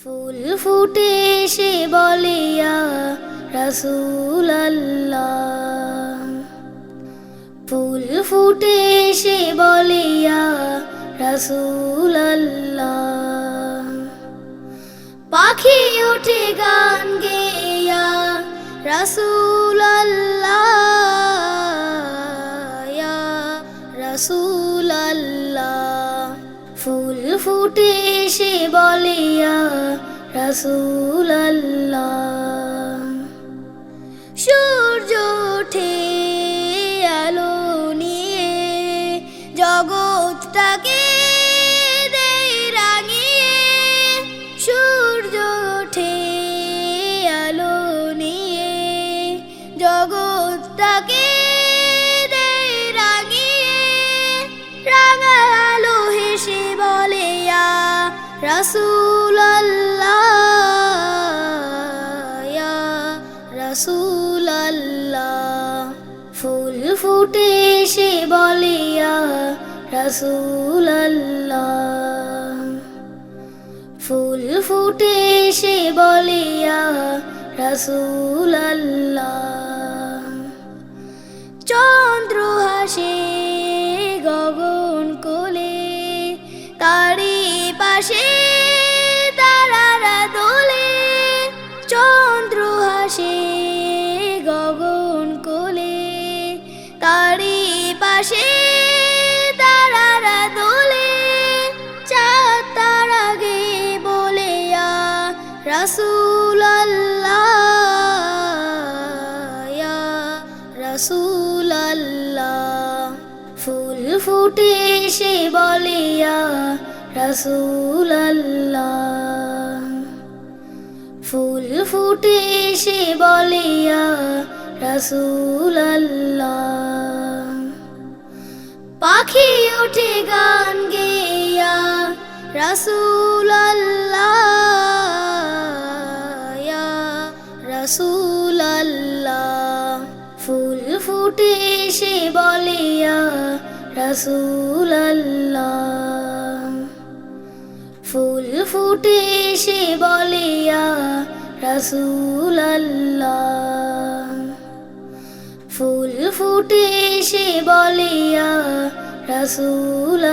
ফুল ফুটে সে বলিয়া রসুল ফুল ফুটে সে বলিয়া রসুল পাখি উঠে গান গেয়া রসুল ফুল ফুটে সে বলিয়া রসুল সূর্য ওঠে আলো নিয়ে জগৎটাকে রসুল রসুল ফুল ফুটে সে বলিয়া রসুল ফুল ফুটে সে বলিয়া রসুল আল্লাহ রসুল রসুল ফুল ফুটে সে বলিয়া রসুল ফুল ফুটে সে বলিয়া রসুল পাখি উঠে গান গেয়া রসুল রসুল আল্লাহ ফুল ফুটে সে বলিয়া রসুল আল্লাহ ফুল ফুটে সে বলিয়া রসুল আল্লাহ ফুল ফুটে সে বলিয়া রসুল